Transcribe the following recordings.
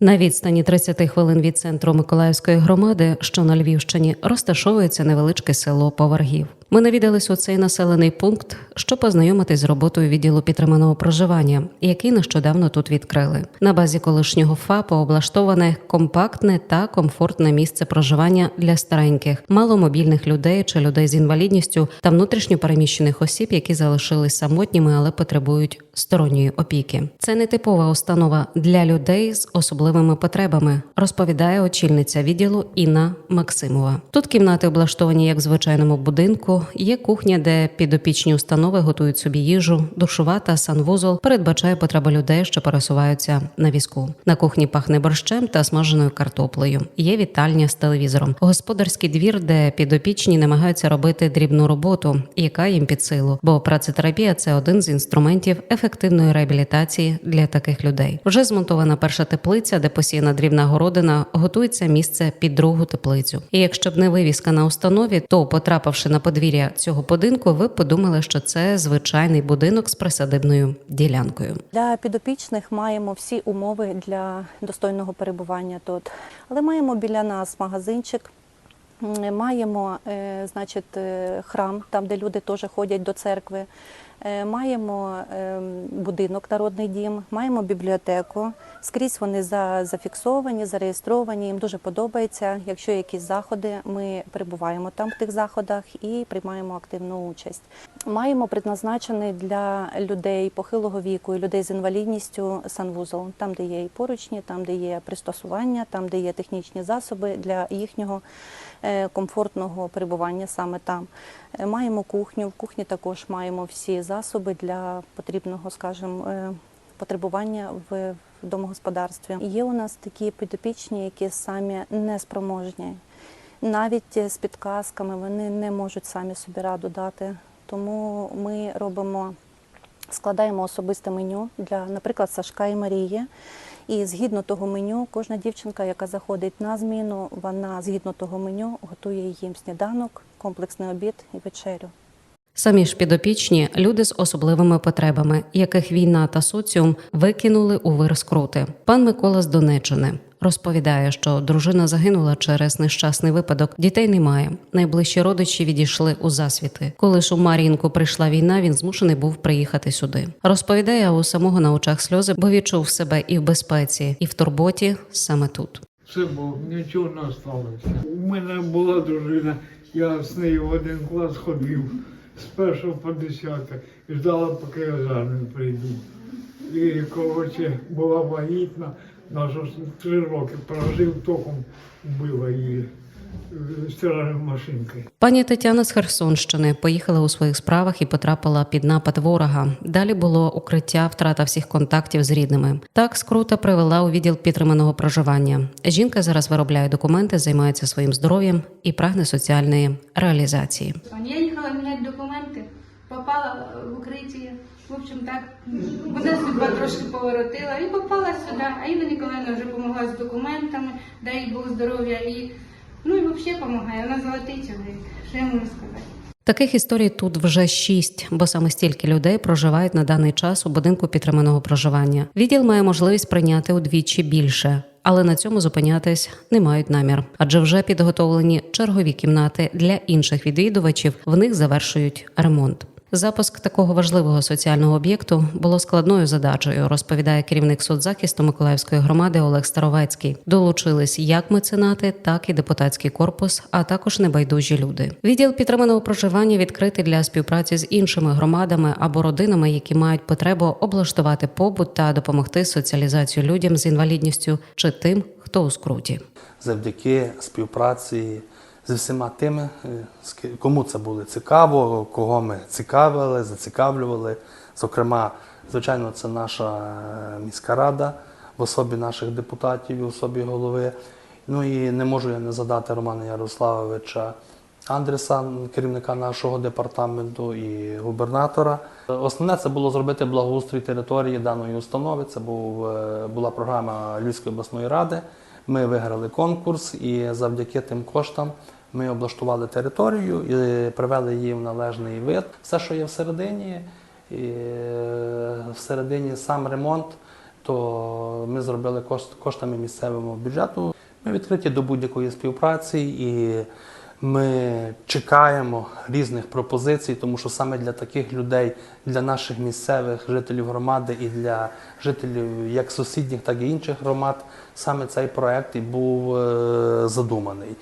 На відстані 30 хвилин від центру Миколаївської громади, що на Львівщині, розташовується невеличке село Поваргів. Ми навідались у цей населений пункт, щоб познайомитись з роботою відділу підтриманого проживання, який нещодавно тут відкрили. На базі колишнього ФАПу облаштоване компактне та комфортне місце проживання для стареньких, маломобільних людей чи людей з інвалідністю та внутрішньо переміщених осіб, які залишились самотніми, але потребують сторонньої опіки. Це не типова установа для людей з особливими потребами, розповідає очільниця відділу Інна Максимова. Тут кімнати облаштовані як в звичайному будинку. Є кухня, де підопічні установи готують собі їжу, душова та санвузол передбачає потреби людей, що пересуваються на візку. На кухні пахне борщем та смаженою картоплею. Є вітальня з телевізором, господарський двір, де підопічні намагаються робити дрібну роботу, яка їм під силу. Бо працетерапія це один з інструментів ефективної реабілітації для таких людей. Вже змонтована перша теплиця, де посіяна дрібна городина, готується місце під другу теплицю. І якщо б не вивіска на установі, то потрапивши на подвір'я цього будинку, ви подумали, що це звичайний будинок з присадибною ділянкою. Для підопічних маємо всі умови для достойного перебування тут. Але маємо біля нас магазинчик, маємо е, значить, е, храм, там, де люди теж ходять до церкви. Е, Маємо е, будинок, народний дім, маємо бібліотеку. Скрізь вони за- зафіксовані, зареєстровані. Їм дуже подобається. Якщо якісь заходи, ми перебуваємо там в тих заходах і приймаємо активну участь. Маємо предназначений для людей похилого віку і людей з інвалідністю санвузол, там, де є і поручні, там, де є пристосування, там, де є технічні засоби для їхнього е, комфортного перебування саме там. Е, Маємо кухню. В кухні також маємо всі засоби для потрібного, скажімо, е, потребування в домогосподарстві. Є у нас такі підопічні, які самі неспроможні. Навіть з підказками вони не можуть самі собі раду дати. Тому ми робимо, складаємо особисте меню для, наприклад, Сашка і Марії. І згідно того меню, кожна дівчинка, яка заходить на зміну, вона згідно того меню готує їм сніданок, комплексний обід і вечерю. Самі ж підопічні люди з особливими потребами, яких війна та соціум викинули у вир скрути. Пан Микола з Донеччини розповідає, що дружина загинула через нещасний випадок. Дітей немає. Найближчі родичі відійшли у засвіти. Коли ж у Мар'їнку прийшла війна, він змушений був приїхати сюди. Розповідає, у самого на очах сльози, бо відчув себе і в безпеці, і в турботі саме тут. Все було, нічого не залишилося. У мене була дружина, я з нею один клас ходив з першого по десяте і ждала, поки я з армії прийду. І коротше, була вагітна, наша три роки прожив током, вбила її е, стиральною машинкою. Пані Тетяна з Херсонщини поїхала у своїх справах і потрапила під напад ворога. Далі було укриття, втрата всіх контактів з рідними. Так скрута привела у відділ підтриманого проживання. Жінка зараз виробляє документи, займається своїм здоров'ям і прагне соціальної реалізації. Я їхала попала в укриття. В общем, так, мене судьба трошки поворотила і попала сюди. А Інна Ніколаївна вже допомогла з документами, дай Бог здоров'я і ну і взагалі допомагає. Вона золотий чоловік. Що я можу сказати? Таких історій тут вже шість, бо саме стільки людей проживають на даний час у будинку підтриманого проживання. Відділ має можливість прийняти удвічі більше. Але на цьому зупинятись не мають намір, адже вже підготовлені чергові кімнати для інших відвідувачів. В них завершують ремонт. Запуск такого важливого соціального об'єкту було складною задачею, розповідає керівник соцзахисту Миколаївської громади Олег Старовецький. Долучились як меценати, так і депутатський корпус, а також небайдужі люди. Відділ підтриманого проживання відкритий для співпраці з іншими громадами або родинами, які мають потребу облаштувати побут та допомогти соціалізацію людям з інвалідністю чи тим, хто у скруті. завдяки співпраці з всіма тими, е, кому це було цікаво, кого ми цікавили, зацікавлювали. Зокрема, звичайно, це наша е, міська рада в особі наших депутатів, в особі голови. Ну і не можу я не задати Романа Ярославовича Андреса, керівника нашого департаменту і губернатора. Основне це було зробити благоустрій території даної установи. Це був, е, була програма Львівської обласної ради. Ми виграли конкурс і завдяки тим коштам ми облаштували територію і привели її в належний вид. Все, що є всередині, і е, всередині сам ремонт, то ми зробили коштами місцевого бюджету. Ми відкриті до будь-якої співпраці і ми чекаємо різних пропозицій, тому що саме для таких людей, для наших місцевих жителів громади і для жителів як сусідніх, так і інших громад, саме цей проект і був е, задуманий.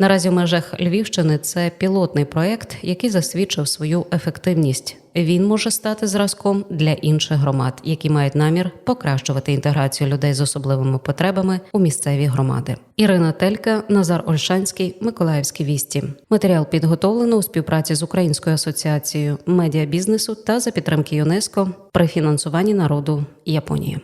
Наразі в межах Львівщини це пілотний проект, який засвідчив свою ефективність. Він може стати зразком для інших громад, які мають намір покращувати інтеграцію людей з особливими потребами у місцеві громади. Ірина Телька, Назар Ольшанський, Миколаївські вісті. Матеріал підготовлено у співпраці з Українською асоціацією медіабізнесу та за підтримки ЮНЕСКО при фінансуванні народу Японії.